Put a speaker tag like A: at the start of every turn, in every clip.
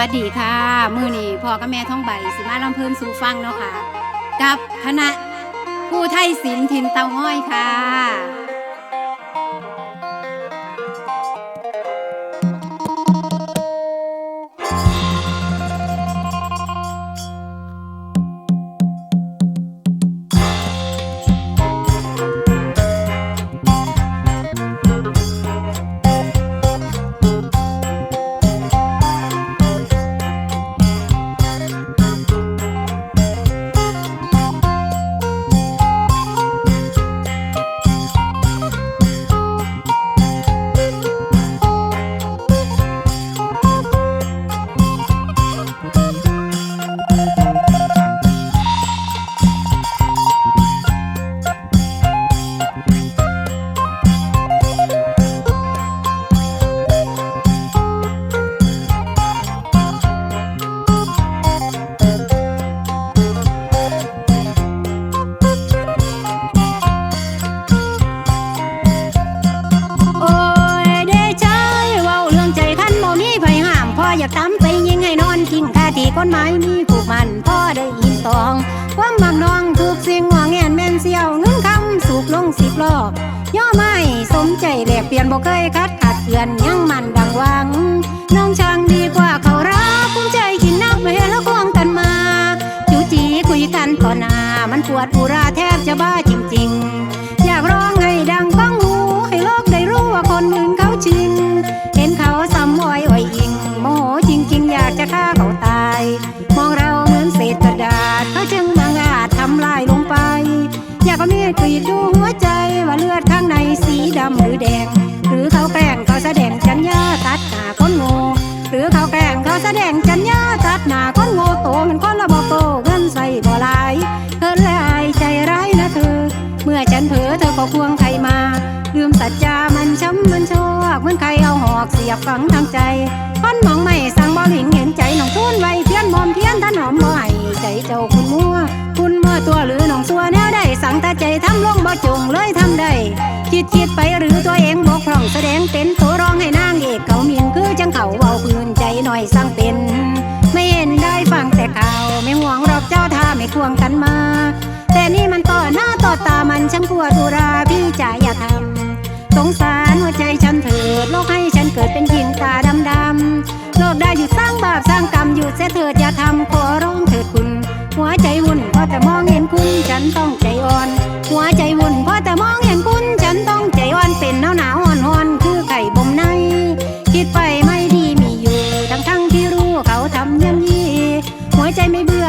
A: วัสดีค่ะ มือนี้พ่อกับแม่ท้องใบสิมาลำเพลินสู่ฟังเนาะค่ะ กับคณะผู้ไทยศิลป์ถิ่นเตาห้อยค่ะ อยากตามไปยิงให้นอนทิ้งคาที่ก้นไม้มีผูกมันพ่อได้ยินตอง ความมักน้องถูกเสิ่งหัวแงนแม่นเสียวเงินคำสูบลงสิบล้อย่อไม่สมใจแลกเปลี่ยนบ่เคยคัดขัดเกือนยังมันดังวัง น้องช่างดีกว่าเขารักภูมิใจกินนักเวลาควงกันมาจูจีคุยกันต่อหน้ามันปวดอุราแทบจะบ้าจริง ๆ อยากร้องให้ดังก้องหูให้โลกได้รู้ว่าคนอื่นเขาจริง เอามีกรีดดูหัวใจว่าเลือดข้างในสีดำหรือแดง หรือเขาแกล้งเขาแสดงจัญญาตัดหน้าคนโง่หรือเขาแกล้งเขาแสดงจัญญาตัดหน้าคนโง่โตมันคนละบอกโตเงินใส่บ่หลายเธอและอายใจร้ายนะเธอ เมื่อฉันเผลอเธอก็ควงใครมาลืมสัจจามันช้ำมันโชกเหมือนใครเอาหอกเสียบฝังทางใจคนมองไม่สั่งบ่หลิงเห็น จงเลยทำได้คิดคิดไปหรือตัวเองบกพร่องแสดงเป็นตัวร้องให้นางเอกเขาเมียนคือจังเขาเบาพื้นใจหน่อยสั่งเป็น ไม่เห็นได้ฟังแต่ข่าวไม่ห่วงหรอกเจ้าท่าไม่ควงกันมา แต่นี่มันต่อหน้าต่อตามันช่างปวดุราพี่จ๋าอย่าทำสงสารหัวใจฉันเถิดโลกให้ฉันเกิดเป็นหญิงตาดำดำโลกได้หยุดสร้างบาปสร้างกรรมหยุดเสียเถิดอย่าทำขอร้องเถิดคุณ หัวใจวุ่นเพราะแต่มองเห็นคุณฉันต้อง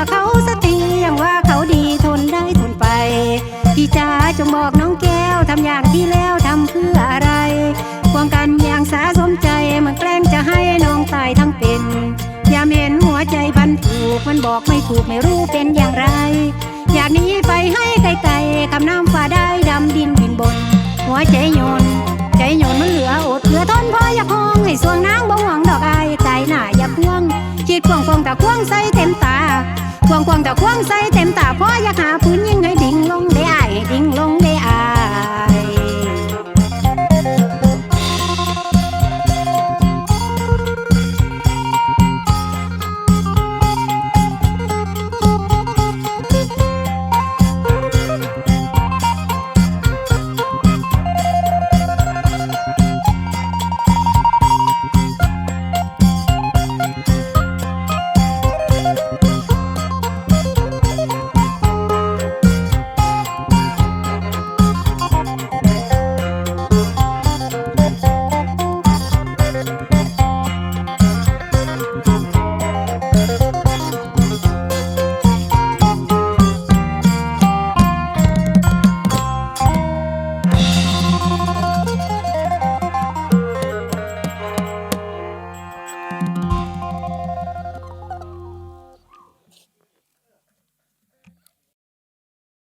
A: เขาสักทียังว่าเขาดีทนได้ทนไป พี่จ๋าจงบอกน้องแก้วทำอย่างที่แล้วทำเพื่ออะไรควงกันอย่างสาสมใจมันแกล้งจะให้น้องตายทั้งเป็นยามเห็นหัวใจพันผูกมันบอกไม่ถูกไม่รู้เป็นอย่างไร อยากนี้ไปให้ไกลๆคำน้ำฟ้าได้ดำดินบินบน หัวใจโยน อยากควงควงตะควงใส่เต็มตาควงใส่เต็มตาพอ